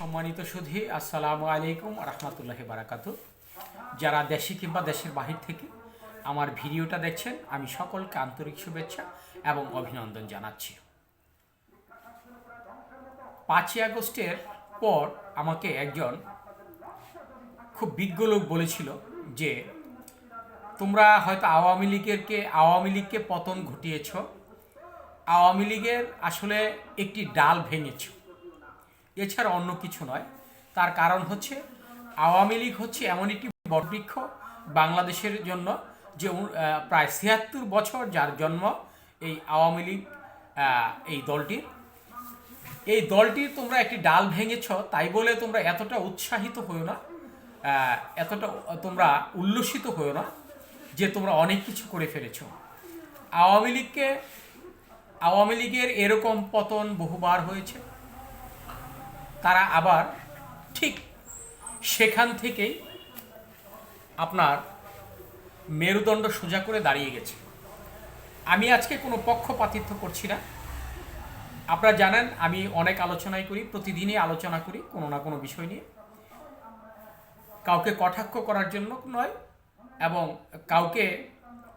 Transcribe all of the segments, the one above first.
সম্মানিত সুধী, আসসালামু আলাইকুম রহমতুল্লাহ বারাকাত যারা দেশে কিংবা দেশের বাহির থেকে আমার ভিডিওটা দেখছেন, আমি সকলকে আন্তরিক শুভেচ্ছা এবং অভিনন্দন জানাচ্ছি। পাঁচই আগস্টের পর আমাকে একজন খুব বিজ্ঞ লোক বলেছিল যে, তোমরা হয়তো আওয়ামী লীগেরকে, আওয়ামী লীগকে পতন ঘটিয়েছ। আওয়ামী লীগের আসলে একটি ডাল ভেঙেছ। এছাড়া অন্য কিছু নয়। তার কারণ হচ্ছে, আওয়ামী লীগ হচ্ছে এমন একটি বটবৃক্ষ বাংলাদেশের জন্য যে প্রায় ছিয়াত্তর বছর যার জন্ম এই আওয়ামী লীগ এই দলটির। এই দলটির তোমরা একটি ডাল ভেঙেছ, তাই বলে তোমরা এতটা উৎসাহিত হয়েও না এতটা তোমরা উল্লসিত হয়েও না যে তোমরা অনেক কিছু করে ফেলেছো। আওয়ামী লীগকে, আওয়ামী লীগের এরকম পতন বহুবার হয়েছে। তারা আবার ঠিক সেখান থেকেই আপনার মেরুদণ্ড সোজা করে দাঁড়িয়ে গেছে। আমি আজকে কোনো পক্ষপাতিত্ব করছি না। আপনারা জানেন, আমি অনেক আলোচনাই করি, প্রতিদিনই আলোচনা করি, কোনো না কোনো বিষয় নিয়ে। কাউকে কটাক্ষ করার জন্য নয়, এবং কাউকে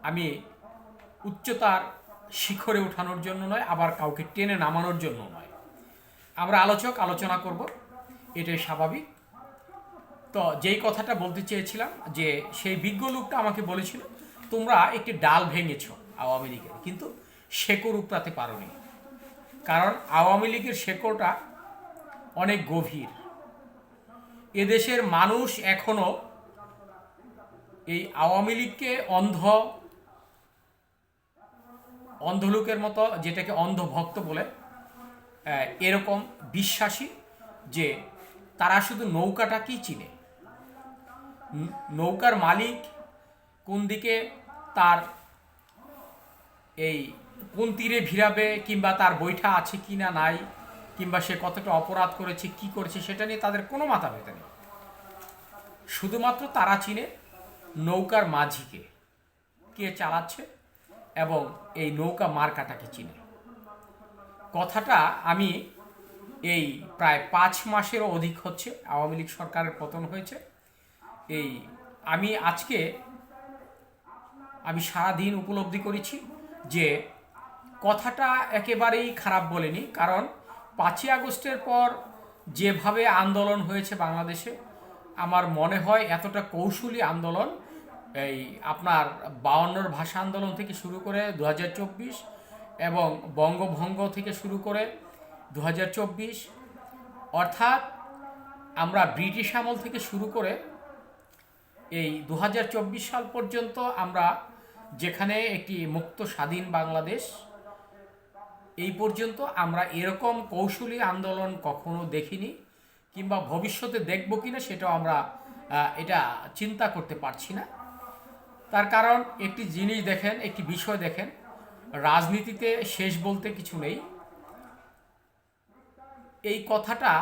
আমি উচ্চতার শিখরে ওঠানোর জন্য নয়, আবার কাউকে টেনে নামানোর জন্য নয়। আমরা আলোচক, আলোচনা করব। এটাই স্বাভাবিক। তো যেই কথাটা বলতে চেয়েছিলাম যে সেই বিজ্ঞ লোকটা আমাকে বলেছিল, তোমরা একটি ডাল ভেঙেছ আওয়ামী লীগের, কিন্তু শেকড় উপড়াতে পারোনি। কারণ আওয়ামী লীগের শেকড়টা অনেক গভীর। এদেশের মানুষ এখনও এই আওয়ামী লীগকে অন্ধ অন্ধলোকের মতো, যেটাকে অন্ধভক্ত বলে এরকম বিশ্বাসী যে তারা শুধু নৌকাটাকেই চিনে। নৌকার মালিক কোন দিকে তার এই কোন তীরে ভিড়াবে কিংবা তার বৈঠা আছে কি না নাই, কিংবা সে কতটা অপরাধ করেছে, কি করেছে, সেটা নিয়ে তাদের কোনো মাথা ব্যথা নেই। শুধুমাত্র তারা চিনে নৌকার মাঝিকে কে চালাচ্ছে এবং এই নৌকা মার্কাটাকে চিনে। কথাটা আমি এই প্রায় পাঁচ মাসেরও অধিক হচ্ছে, আওয়ামী লীগ সরকারের পতন হয়েছে। এই আমি আজকে আমি সারাদিন উপলব্ধি করেছি যে কথাটা একেবারেই খারাপ বলেনি, কারণ পাঁচই আগস্টের পর যেভাবে আন্দোলন হয়েছে বাংলাদেশে, আমার মনে হয় এতটা কৌশলী আন্দোলন, এই আপনার বাউন্নর ভাষা আন্দোলন থেকে শুরু করে দু হাজার চব্বিশ এবং বঙ্গভঙ্গ থেকে শুরু করে দু হাজার চব্বিশ, অর্থাৎ আমরা ব্রিটিশ আমল থেকে শুরু করে এই দু হাজার চব্বিশ সাল পর্যন্ত আমরা যেখানে একটি মুক্ত স্বাধীন বাংলাদেশ, এই পর্যন্ত আমরা এরকম কৌশলী আন্দোলন কখনো দেখিনি কিংবা ভবিষ্যতে দেখব কিনা সেটাও আমরা এটা চিন্তা করতে পারছি না। তার কারণ একটি জিনিস দেখেন, একটি বিষয় দেখেন রাজনীতিতে শেষ বলতে কিছু নেই। এই কথাটা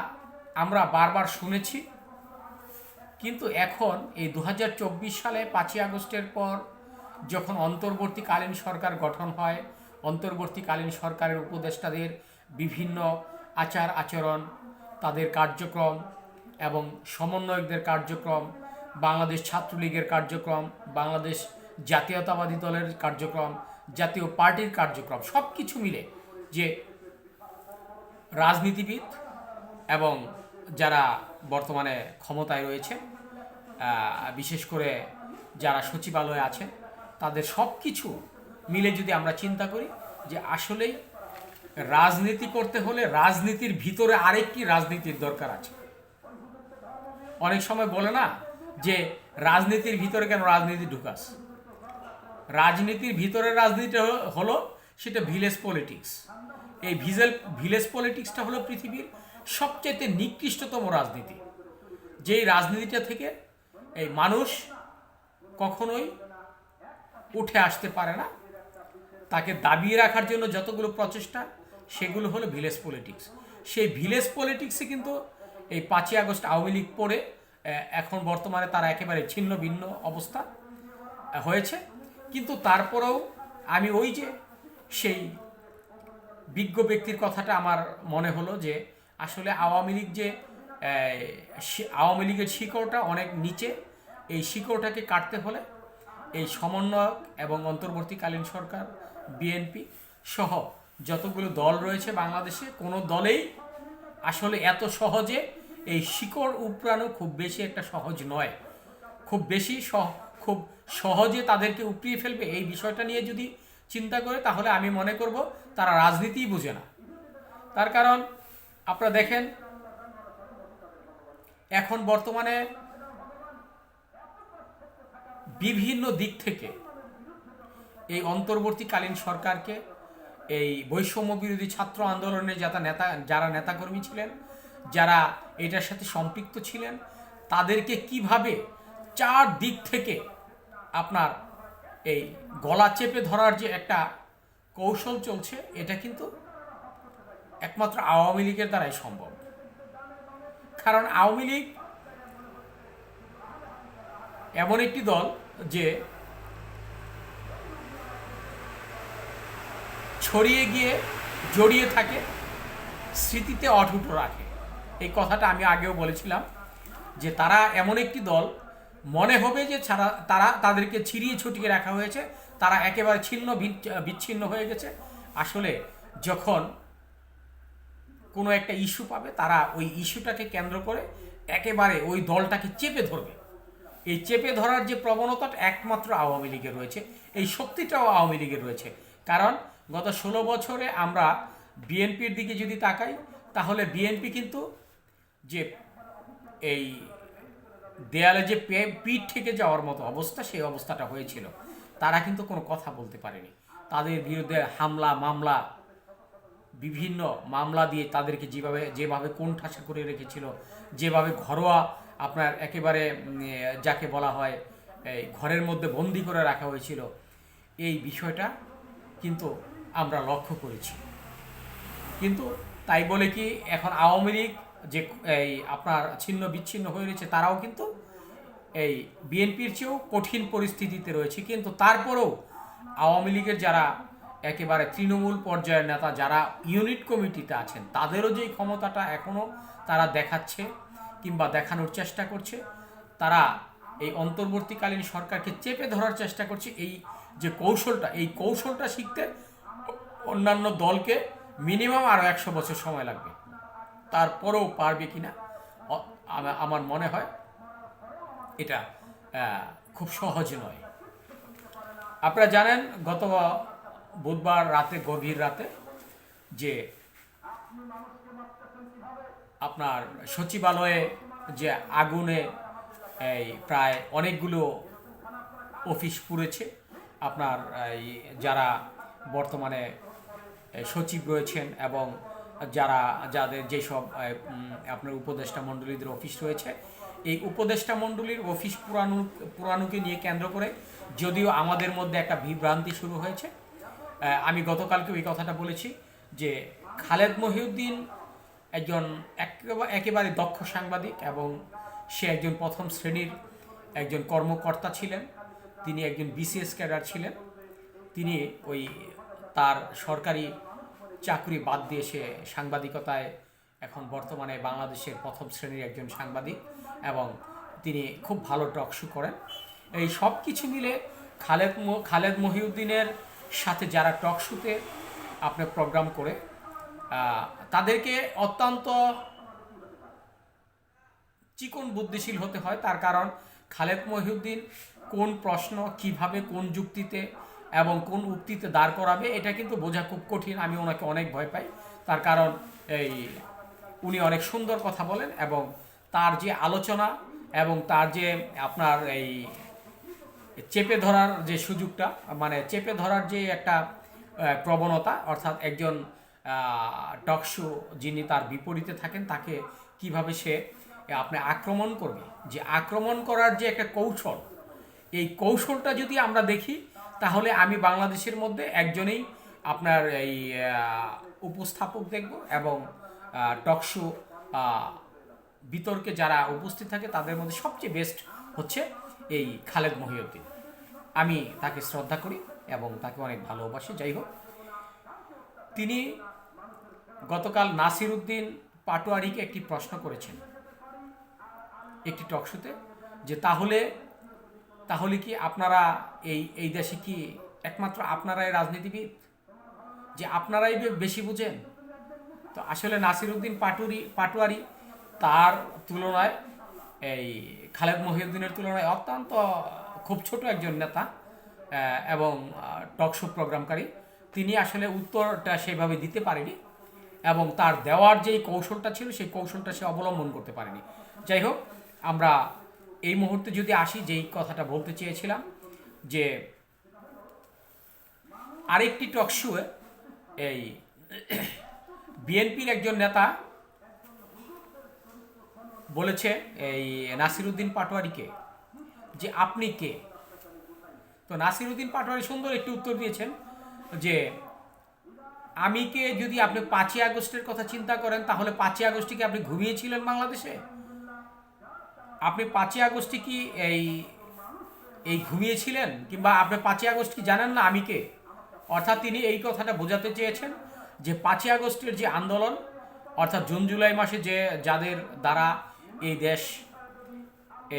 আমরা বারবার শুনেছি। কিন্তু এখন এই দু হাজার চব্বিশ সালে পাঁচই আগস্টের পর যখন অন্তর্বর্তীকালীন সরকার গঠন হয়, অন্তর্বর্তীকালীন সরকারের উপদেষ্টাদের বিভিন্ন আচার আচরণ, তাদের কার্যক্রম এবং সমন্বয়কদের কার্যক্রম, বাংলাদেশ ছাত্রলীগের কার্যক্রম, বাংলাদেশ জাতীয়তাবাদী দলের কার্যক্রম জাতীয় পার্টির কার্যক্রম সব কিছু মিলে যে রাজনীতিবিদ এবং যারা বর্তমানে ক্ষমতায় রয়েছে বিশেষ করে যারা সচিবালয়ে আছেন তাদের সব কিছু মিলে যদি আমরা চিন্তা করি যে আসলেই রাজনীতি করতে হলে রাজনীতির ভিতরে আরেকটি রাজনীতির দরকার আছে। অনেক সময় বলে না যে রাজনীতির ভিতরে কেন রাজনীতি ঢুকাস? রাজনীতির ভিতরে রাজনীতি হ- হলো সেটা ভিলেজ পলিটিক্স এই ভিজেল, ভিলেজ পলিটিক্সটা হলো পৃথিবীর সবচেয়ে নিকৃষ্টতম রাজনীতি। যেই রাজনীতিটা থেকে এই মানুষ কখনোই উঠে আসতে পারে না। তাকে দাবিয়ে রাখার জন্য যতগুলো প্রচেষ্টা, সেগুলো হলো ভিলেজ পলিটিক্স সেই ভিলেজ পলিটিক্সে কিন্তু এই পাঁচই আগস্ট আওয়ামী লীগ পড়ে এখন বর্তমানে তারা একেবারে ছিন্ন ভিন্ন অবস্থা হয়েছে। কিন্তু তারপরেও আমি ওই যে সেই বিজ্ঞ ব্যক্তির কথাটা আমার মনে হলো যে আসলে আওয়ামী লীগ যে আওয়ামী লীগের শিকড়টা অনেক নিচে, এই শিকড়টাকে কাটতে হলে এই সমন্বয়ক এবং অন্তর্বর্তীকালীন সরকার, বিএনপি সহ যতগুলো দল রয়েছে বাংলাদেশে, কোনো দলেই আসলে এত সহজে এই শিকড় উপড়ানো খুব বেশি একটা সহজ নয়। খুব বেশি সহ- খুব সহজে তাদেরকে উপড়িয়ে ফেলবে, এই বিষয়টা নিয়ে যদি চিন্তা করে তাহলে আমি মনে করব তারা রাজনীতিই বুঝে না। তার কারণ আপনারা দেখেন, এখন বর্তমানে বিভিন্ন দিক থেকে এই অন্তর্বর্তীকালীন সরকারকে এই বৈষম্য বিরোধী ছাত্র আন্দোলনে যারা নেতা, যারা নেতাকর্মী ছিলেন, যারা এটার সাথে সম্পৃক্ত ছিলেন, তাদেরকে কীভাবে চার দিক থেকে আপনার এই গলা চেপে ধরার যে একটা কৌশল চলছে, এটা কিন্তু একমাত্র আওয়ামী লীগের দ্বারাই সম্ভব। কারণ আওয়ামী লীগ এমন একটি দল যে ছড়িয়ে গিয়ে জড়িয়ে থাকে, স্মৃতিতে অটুট রাখে। এই কথাটা আমি আগেও বলেছিলাম যে তারা এমন একটি দল মনে হবে যে ছাড়া তারা তাদেরকে ছিড়িয়ে ছুটিয়ে রাখা হয়েছে। তারা একেবারে ছিন্ন বিচ্ছিন্ন হয়ে গেছে। আসলে যখন কোনো একটা ইস্যু পাবে, তারা ওই ইস্যুটাকে কেন্দ্র করে একেবারে ওই দলটাকে চেপে ধরবে। এই চেপে ধরার যে প্রবণতাটা একমাত্র আওয়ামী লীগের রয়েছে। এই শক্তিটাও আওয়ামী লীগের রয়েছে। কারণ গত ষোলো বছরে আমরা বিএনপির দিকে যদি তাকাই, তাহলে বিএনপি কিন্তু যে এই দেয়ালে যে পিঠ থেকে যাওয়ার মতো অবস্থা, সেই অবস্থাটা হয়েছিল। তারা কিন্তু কোনো কথা বলতে পারেনি। তাদের বিরুদ্ধে হামলা, মামলা, বিভিন্ন মামলা দিয়ে তাদেরকে যেভাবে যেভাবে কোণঠাসা করে রেখেছিল, যেভাবে ঘরোয়া আপনার একেবারে যাকে বলা হয়, এই ঘরের মধ্যে বন্দি করে রাখা হয়েছিল, এই বিষয়টা কিন্তু আমরা লক্ষ্য করেছি। কিন্তু তাই বলে কি এখন আওয়ামী লীগ যে এই আপনার ছিন্ন বিচ্ছিন্ন হয়ে রয়েছে, তারাও কিন্তু এই বিএনপির চেয়েও কঠিন পরিস্থিতিতে রয়েছে। কিন্তু তারপরেও আওয়ামী লীগের যারা একেবারে তৃণমূল পর্যায়ের নেতা, যারা ইউনিট কমিটিতে আছেন, তাদেরও যে ক্ষমতাটা এখনও তারা দেখাচ্ছে কিংবা দেখানোর চেষ্টা করছে, তারা এই অন্তর্বর্তীকালীন সরকারকে চেপে ধরার চেষ্টা করছে। এই যে কৌশলটা, এই কৌশলটা শিখতে অন্যান্য দলকে মিনিমাম আরও একশো বছর সময় লাগবে। তারপরেও পারবে অ- আমা- আমার মনে হয় এটা খুব সহজ নয়। আপনারা জানেন, গত বুধবার রাতে, গভীর রাতে, যে আপনার সচিবালয়ে যে আগুনে, এই, প্রায় অনেকগুলো অফিস পুড়েছে। আপনার যারা বর্তমানে সচিব রয়েছেন এবং যারা, যাদের যেসব আপনার উপদেষ্টা মণ্ডলীদের অফিস রয়েছে, এই উপদেষ্টা মণ্ডলীর অফিস পুরানো, পুরানোকে নিয়ে কেন্দ্র করে যদিও আমাদের মধ্যে একটা বিভ্রান্তি শুরু হয়েছে আমি গতকালকে ওই কথাটা বলেছি যে খালেদ মহিউদ্দিন একজন একেবা- একেবারে দক্ষ সাংবাদিক এবং সে একজন প্রথম শ্রেণির একজন কর্মকর্তা ছিলেন, তিনি একজন বিসিএস ক্যাডার ছিলেন, তিনি ওই তার সরকারি চাকরি বাদ দিয়ে সে সাংবাদিকতায় এখন বর্তমানে বাংলাদেশের প্রথম শ্রেণির একজন সাংবাদিক এবং তিনি খুব ভালো টক শো করেন। এই সব কিছু মিলে খালেদ খালেদ মহিউদ্দিনের সাথে যারা টক শোতে আপনার প্রোগ্রাম করে তাদেরকে অত্যন্ত চিকন বুদ্ধিশীল হতে হয়। তার কারণ খালেদ মহিউদ্দিন কোন প্রশ্ন, কীভাবে, কোন যুক্তিতে এবং কোন উক্তিতে দাঁড় করাবে, এটা কিন্তু বোঝা খুব কঠিন। আমি ওনাকে অনেক ভয় পাই। তার কারণ এই উনি অনেক সুন্দর কথা বলেন এবং তার যে আলোচনা এবং তার যে আপনার এই চেপে ধরার যে সুযোগটা মানে চেপে ধরার যে একটা প্রবণতা, অর্থাৎ একজন টকশো যিনি তার বিপরীতে থাকেন, তাকে কীভাবে সে আপনি আক্রমণ করবে? যে আক্রমণ করার যে একটা কৌশল, এই কৌশলটা যদি আমরা দেখি তাহলে আমি বাংলাদেশের মধ্যে একজনেই আপনার এই উপস্থাপক দেখব এবং টকশো বিতর্কে যারা উপস্থিত থাকে তাদের মধ্যে সবচেয়ে বেস্ট হচ্ছে এই খালেদ মহিউদ্দিন। আমি তাকে শ্রদ্ধা করি এবং তাকে অনেক ভালোবাসি, যাই হোক। তিনি গতকাল নাসির উদ্দিন পাটোয়ারিকে একটি প্রশ্ন করেছেন একটি টকশোতে যে তাহলে তাহলে কি আপনারা এই এই দেশে কি একমাত্র আপনারাই রাজনীতিবিদ? যে আপনারাই বেশি বুঝেন? তো আসলে নাসিরুদ্দিন পাটুরি, পাটোয়ারি তার তুলনায়, এই খালেদ মহিউদ্দিনের তুলনায় অত্যন্ত খুব ছোট একজন নেতা এবং টকশো প্রোগ্রামকারী। তিনি আসলে উত্তরটা সেভাবে দিতে পারেনি এবং তার দেওয়ার যেই কৌশলটা ছিল, সেই কৌশলটা সে অবলম্বন করতে পারেনি। যাই হোক, আমরা এই মুহূর্তে যদি আসি, যেই কথাটা বলতে চেয়েছিলাম, যে আরেকটি টকশোয়ে এই বিএনপির একজন নেতা বলেছে, এই নাসিরুদ্দিন পাটোয়ারিকে, যে আপনি কে? তো নাসিরুদ্দিন পাটোয়ারি সুন্দর একটি উত্তর দিয়েছেন, যে আমি কে? যদি আপনি পাঁচই আগস্টের কথা চিন্তা করেন, তাহলে পাঁচই আগস্টে কি আপনি ঘুমিয়েছিলেন বাংলাদেশে? আপনি পাঁচই আগস্টে কি এই এই ঘুমিয়েছিলেন? কিংবা আপনি পাঁচই আগস্ট কি জানেন না আমি কে? অর্থাৎ তিনি এই কথাটা বোঝাতে চেয়েছেন যে পাঁচই আগস্টের যে আন্দোলন, অর্থাৎ জুন জুলাই মাসে যে যাদের দ্বারা এই দেশ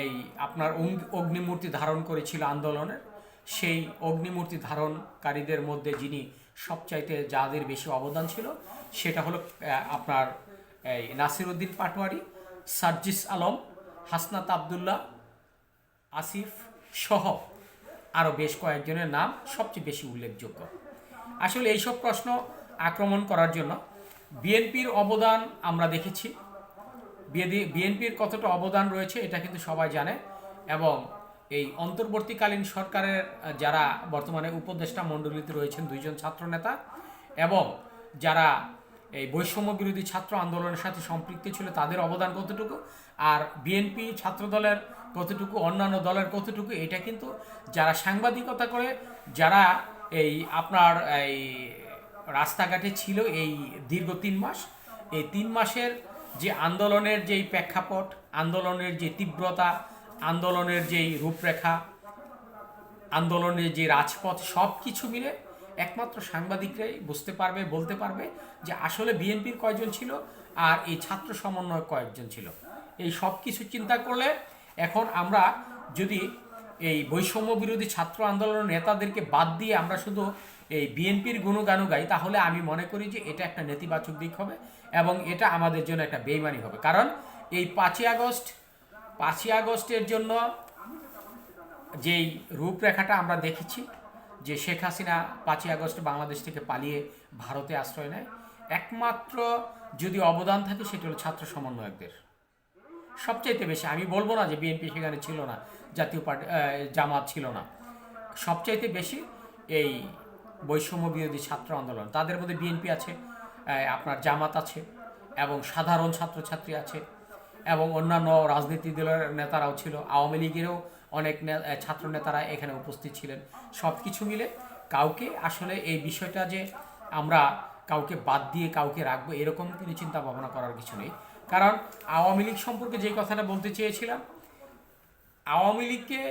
এই আপনার অগ্নিমূর্তি ধারণ করেছিল আন্দোলনের, সেই অগ্নিমূর্তি ধারণকারীদের মধ্যে যিনি সবচাইতে যাদের বেশি অবদান ছিল, সেটা হলো আপনার এই নাসিরউদ্দিন পাটোয়ারি, সার্জিস আলম হাসনাত আবদুল্লাহ, আসিফ সহ আরও বেশ কয়েকজনের নাম সবচেয়ে বেশি উল্লেখযোগ্য। আসলে এইসব প্রশ্ন আক্রমণ করার জন্য বিএনপির অবদান আমরা দেখেছি। বিএনপির কতটা অবদান রয়েছে এটা কিন্তু সবাই জানে এবং এই অন্তর্বর্তীকালীন সরকারের, যারা বর্তমানে উপদেষ্টা মণ্ডলীতে রয়েছেন দুইজন ছাত্রনেতা এবং যারা এই বৈষম্য বিরোধী ছাত্র আন্দোলনের সাথে সম্পৃক্ত ছিল, তাদের অবদান কতটুকু? আর বিএনপি ছাত্রদলের কতটুকু, অন্যান্য দলের কতটুকু, এটা কিন্তু যারা সাংবাদিকতা করে, যারা এই আপনার এই রাস্তাঘাটে ছিল এই দীর্ঘ তিন মাস, এই তিন মাসের যে আন্দোলনের যেই প্রেক্ষাপট, আন্দোলনের যে তীব্রতা, আন্দোলনের যেই রূপরেখা, আন্দোলনের যে রাজপথ সব কিছু মিলে একমাত্র সাংবাদিকরাই বুঝতে পারবে, বলতে পারবে যে আসলে বিএনপির কয়জন ছিল আর এই ছাত্র সমন্বয় কয়েকজন ছিল। এই সব কিছু চিন্তা করলে এখন আমরা যদি এই বৈষম্য বিরোধী ছাত্র আন্দোলনের নেতাদেরকে বাদ দিয়ে আমরা শুধু এই বিএনপির গুণগানও গাই, তাহলে আমি মনে করি যে এটা একটা নেতিবাচক দিক হবে এবং এটা আমাদের জন্য একটা বেইমানি হবে। কারণ এই পাঁচই আগস্ট, পাঁচই আগস্টের জন্য যেই রূপরেখাটা আমরা দেখেছি যে শেখ হাসিনা পাঁচই আগস্ট বাংলাদেশ থেকে পালিয়ে ভারতে আশ্রয় নেয়, একমাত্র যদি অবদান থাকে সেটি হলো ছাত্র সমন্বয়কদের। সবচাইতে বেশি, আমি বলব না যে বিএনপি সেখানে ছিল না, জাতীয় পার্টি জামাত ছিল না। সবচাইতে বেশি এই বৈষম্য বিরোধী ছাত্র আন্দোলন, তাদের মধ্যে বিএনপি আছে আপনার জামাত আছে এবং সাধারণ ছাত্রছাত্রী আছে। এবং অন্যান্য রাজনীতি দলের নেতারাও ছিল। আওয়ামী লীগেরও অনেক ছাত্র নেতারা এখানে উপস্থিত ছিলেন। সব কিছু মিলে কাউকে আসলে এই বিষয়টা যে আমরা কাউকে বাদ দিয়ে কাউকে রাখব, এরকম কোনো চিন্তা ভাবনা করার কিছু নেই। কারণ আওয়ামী লীগ সম্পর্কে যে কথাটা বলতে চেয়েছিলাম, আওয়ামী লীগকে,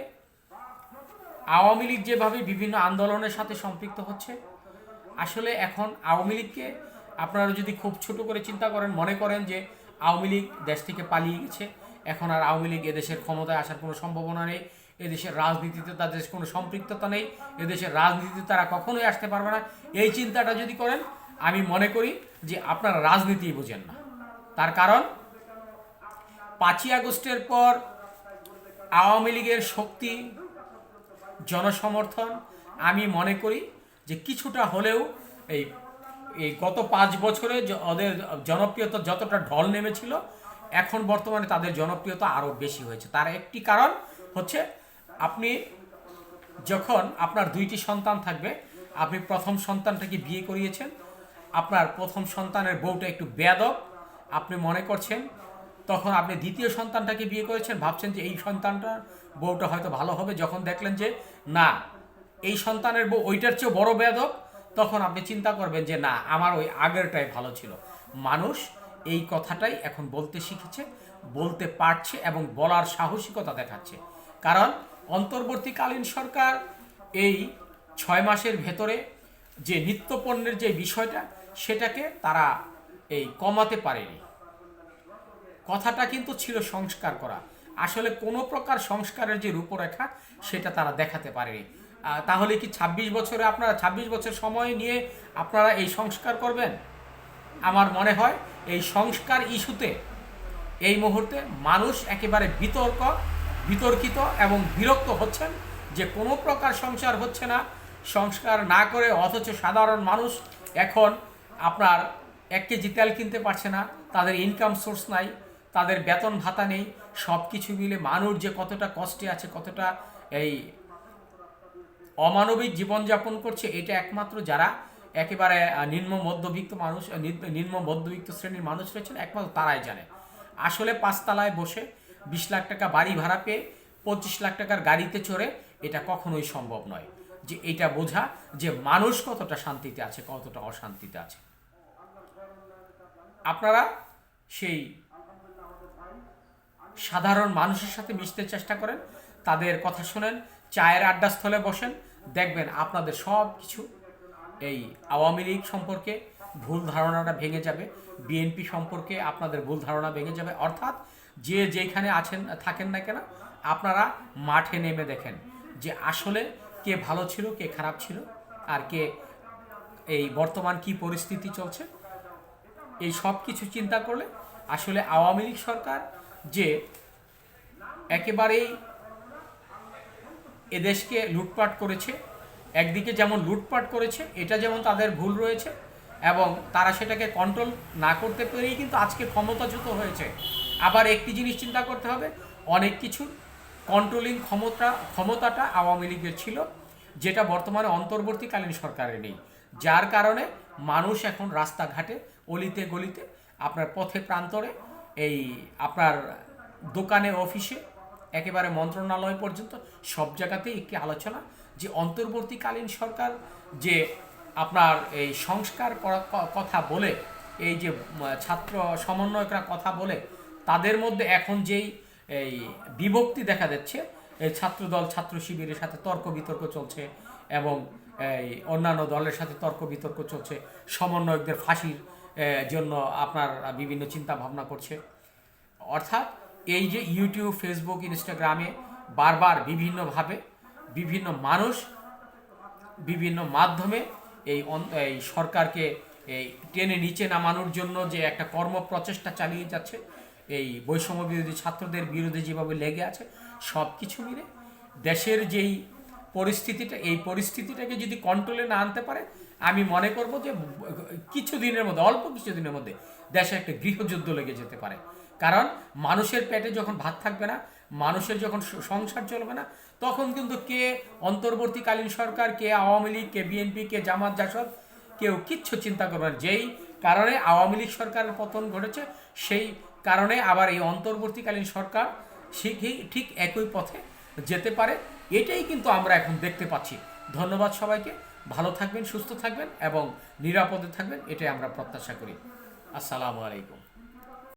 আওয়ামী লীগ যেভাবে বিভিন্ন আন্দোলনের সাথে সম্পৃক্ত হচ্ছে, আসলে এখন আওয়ামী লীগকে আপনারা যদি খুব ছোট করে চিন্তা করেন, মনে করেন যে আওয়ামী লীগ দেশ থেকে পালিয়ে গেছে। এখন আর আওয়ামী লীগ এদেশের ক্ষমতায় আসার কোনো সম্ভাবনা নেই। এদেশের রাজনীতিতে তাদের কোনো সম্পৃক্ততা নেই। এদেশের রাজনীতিতে তারা কখনোই আসতে পারবে না। এই চিন্তাটা যদি করেন, আমি মনে করি যে আপনারা রাজনীতি বোঝেন না। তার কারণ, পাঁচই আগস্টের পর আওয়ামী লীগের শক্তি, জনসমর্থন, আমি মনে করি যে কিছুটা হলেও এই এই গত পাঁচ বছরে ওদের জনপ্রিয়তা যতটা ঢল নেমেছিল, এখন বর্তমানে তাদের জনপ্রিয়তা আরও বেশি হয়েছে। তার একটি কারণ হচ্ছে আপনি যখন আপনার দুইটি সন্তান থাকবে, আপনি প্রথম সন্তানটাকে বিয়ে করিয়েছেন? আপনার প্রথম সন্তানের বউটা একটু বেয়াদব, আপনি মনে করছেন তখন আপনি দ্বিতীয় সন্তানটাকে বিয়ে করেছেন, ভাবছেন যে এই সন্তানটার বউটা হয়তো ভালো হবে, যখন দেখলেন যে না, এই সন্তানের বউ ওইটার চেয়েও বড় বেয়াদব তখন আপনি চিন্তা করবেন যে, না, আমার ওই আগেরটাই ভালো ছিল। মানুষ এই কথাটাই এখন বলতে শিখেছে, বলতে পারছে এবং বলার সাহসিকতা দেখাচ্ছে। কারণ অন্তর্বর্তীকালীন সরকার এই ছয় মাসের ভেতরে যে নিত্যপণ্যের যে বিষয়টা, সেটাকে তারা এই কমাতে পারেনি। কথাটা কিন্তু ছিল সংস্কার করা। আসলে কোনো প্রকার সংস্কারের যে রূপরেখা, সেটা তারা দেখাতে পারেনি। তাহলে কি ২৬ বছরে আপনারা ২৬ বছর সময় নিয়ে আপনারা এই সংস্কার করবেন? আমার মনে হয় এই সংস্কার ইস্যুতে এই মুহূর্তে মানুষ একেবারে বিতর্ক, বিতর্কিত এবং বিরক্ত হচ্ছেন যে কোনো প্রকার সংসার হচ্ছে না। সংস্কার না করে অথচ সাধারণ মানুষ এখন আপনার এক কেজি তেল কিনতে পারছে না, তাদের ইনকাম সোর্স নাই, তাদের বেতন ভাতা নেই সব কিছু মিলে মানুষ যে কতটা কষ্টে আছে, কতটা এই অমানবিক জীবনযাপন করছে, এটা একমাত্র যারা একেবারে নিম্ন মধ্যবিত্ত মানুষ নিম্ন- মধ্যবিত্ত শ্রেণির মানুষ রয়েছেন, একমাত্র তারাই জানে। আসলে পাঁচতলায় বসে বিশ লাখ টাকা বাড়ি ভাড়া পেয়ে পঁচিশ লাখ টাকার গাড়িতে চড়ে এটা কখনোই সম্ভব নয়। যে এটা বোঝা যে মানুষ কতটা শান্তিতে আছে, কতটা অশান্তিতে আছে। আপনারা সেই সাধারণ মানুষের সাথে মিশতে চেষ্টা করেন, তাদের কথা শোনেন চায়ের আড্ডাস্থলে বসেন, দেখবেন আপনাদের সব কিছু এই আওয়ামী লীগ সম্পর্কে ভুল ধারণাটা ভেঙে যাবে বিএনপি সম্পর্কে আপনাদের ভুল ধারণা ভেঙে যাবে, অর্থাৎ যে যেখানে আছেন, থাকেন না কেন, আপনারা মাঠে নেমে দেখেন যে আসলে কে ভালো ছিল, কে খারাপ ছিল, আর কে এই বর্তমান কি পরিস্থিতি চলছে। এই সব কিছু চিন্তা করলে আসলে আওয়ামী লীগ সরকার যে একেবারেই এদেশকে লুটপাট করেছে। একদিকে যেমন লুটপাট করেছে, এটা যেমন তাদের ভুল রয়েছে এবং তারা সেটাকে কন্ট্রোল না করতে পেরেই কিন্তু আজকে ক্ষমতাচ্যুত হয়েছে। আবার একটি জিনিস চিন্তা করতে হবে, অনেক কিছু কন্ট্রোলিং ক্ষমতা, ক্ষমতাটা আওয়ামী লীগের ছিল, যেটা বর্তমানে অন্তর্বর্তীকালীন সরকারের নেই। যার কারণে মানুষ এখন রাস্তাঘাটে, অলিতে গলিতে আপনার পথে প্রান্তরে, এই আপনার দোকানে অফিসে একেবারে মন্ত্রণালয় পর্যন্ত সব জায়গাতেই একটি আলোচনা যে অন্তর্বর্তীকালীন সরকার যে আপনার এই সংস্কার করা- কথা বলে, এই যে ছাত্র সমন্বয়করা কথা বলে, তাদের মধ্যে এখন যেই এই বিভক্তি দেখা যাচ্ছে ছাত্রদল ছাত্র শিবিরের সাথে তর্ক বিতর্ক চলছে এবং এই অন্যান্য দলের সাথে তর্ক বিতর্ক চলছে, সমন্বয়কদের ফাঁসির জন্য আপনার বিভিন্ন চিন্তা ভাবনা করছে। অর্থাৎ এই যে ইউটিউব ফেসবুক ইনস্টাগ্রামে বারবার বিভিন্নভাবে বিভিন্ন মানুষ বিভিন্ন মাধ্যমে এই এই সরকারকে এই টেনে নিচে নামানোর জন্য যে একটা কর্ম প্রচেষ্টা চালিয়ে যাচ্ছে, এই বৈষম্য বিরোধী ছাত্রদের বিরুদ্ধে যেভাবে লেগে আছে, সব কিছু মিলে দেশের যেই পরিস্থিতিটা, এই পরিস্থিতিটাকে যদি কন্ট্রোলে না আনতে পারে আমি মনে করব যে কিছু দিনের মধ্যে, অল্প কিছু দিনের মধ্যে দেশে একটা গৃহযুদ্ধ লেগে যেতে পারে। কারণ মানুষের পেটে যখন ভাত থাকবে না, মানুষের যখন সংসার চলবে না, তখন কিন্তু কে অন্তর্বর্তীকালীন সরকার, কে আওয়ামী লীগ, কে বিএনপি, কে জামাত, জাসদ, কেউ কিচ্ছু চিন্তা করবে না। যেই কারণে আওয়ামী লীগ সরকারের পতন ঘটেছে, সেই কারণে আবার এই অন্তর্বর্তীকালীন সরকার ঠিকই ঠিক একই পথে যেতে পারে। এটাই কিন্তু আমরা এখন দেখতে পাচ্ছি। ধন্যবাদ সবাইকে। ভালো থাকবেন সুস্থ থাকবেন এবং নিরাপদে থাকবেন এটাই আমরা প্রত্যাশা করি। আসসালামু আলাইকুম।